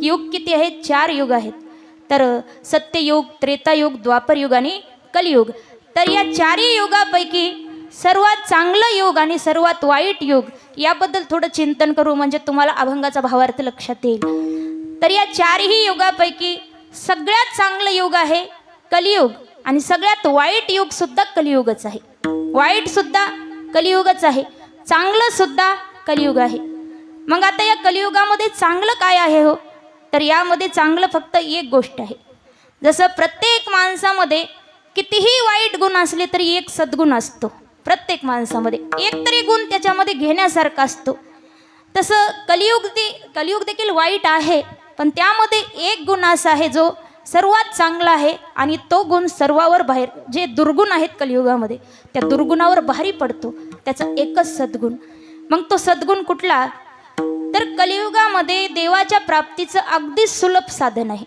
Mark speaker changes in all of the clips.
Speaker 1: युग किती आहेत? चार युग आहेत. तर सत्ययुग त्रेतायुग द्वापरयुग आणि कलियुग. तर या चारही युगापैकी सर्वात चांगलं युग आणि सर्वात वाईट युग याबद्दल थोडं चिंतन करू म्हणजे तुम्हाला अभंगाचा भावार्थ लक्षात येईल. तर या चारही युगापैकी सगळ्यात चांगलं युग आहे कलियुग आणि सगळ्यात वाईट युग सुद्धा कलियुगच आहे. वाईट सुद्धा कलियुगच आहे. चांगलं सुद्धा कलियुग आहे. मग आता या कलियुगामध्ये चांगलं काय आहे हो? तर यामध्ये चांगलं फक्त एक गोष्ट आहे. जसं प्रत्येक माणसामध्ये कितीही वाईट गुण असले तरी एक सद्गुण असतो. प्रत्येक माणसामध्ये एक तरी गुण त्याच्यामध्ये घेण्यासारखा असतो. तसं कलियुग ते कलियुग देखील वाईट आहे पण त्यामध्ये एक गुण असा आहे जो सर्वात चांगला आहे आणि तो गुण सर्वावर बाहेर जे दुर्गुण आहेत कलियुगामध्ये त्या दुर्गुणावर भारी पडतो. त्याचा एकच सद्गुण. मग तो सद्गुण कुठला? तर कलियुगामध्ये देवाच्या प्राप्तीचं अगदी सुलभ साधन आहे.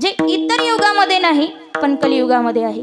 Speaker 1: जे इतर युगामध्ये नाही पण कलियुगामध्ये आहे.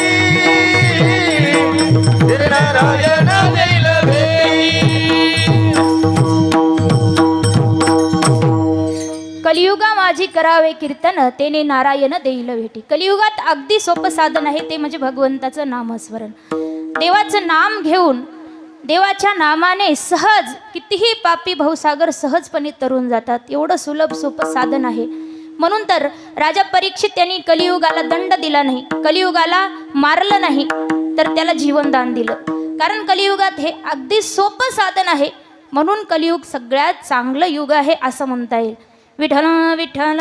Speaker 1: कलियुगा माझी करावे कीर्तन तेने नारायण देईल भेटी. कलियुगात अगदी सोपं साधन आहे ते म्हणजे भगवंताचं नामस्मरण. देवाचं नाम घेऊन देवाच्या नामाने सहज कितीही पापी भाऊसागर सहजपणे तरून जातात. एवढं सुलभ सोपं साधन आहे. म्हणून तर राजा परीक्षित यांनी कलियुगाला दंड दिला नाही. कलियुगाला मारलं नाही तर त्याला जीवनदान दिलं. कारण कलियुगात हे अगदी सोपं साधन आहे. म्हणून कलियुग सगळ्यात चांगलं युग आहे असं म्हणता येईल. विठ्ठल विठ्ठल.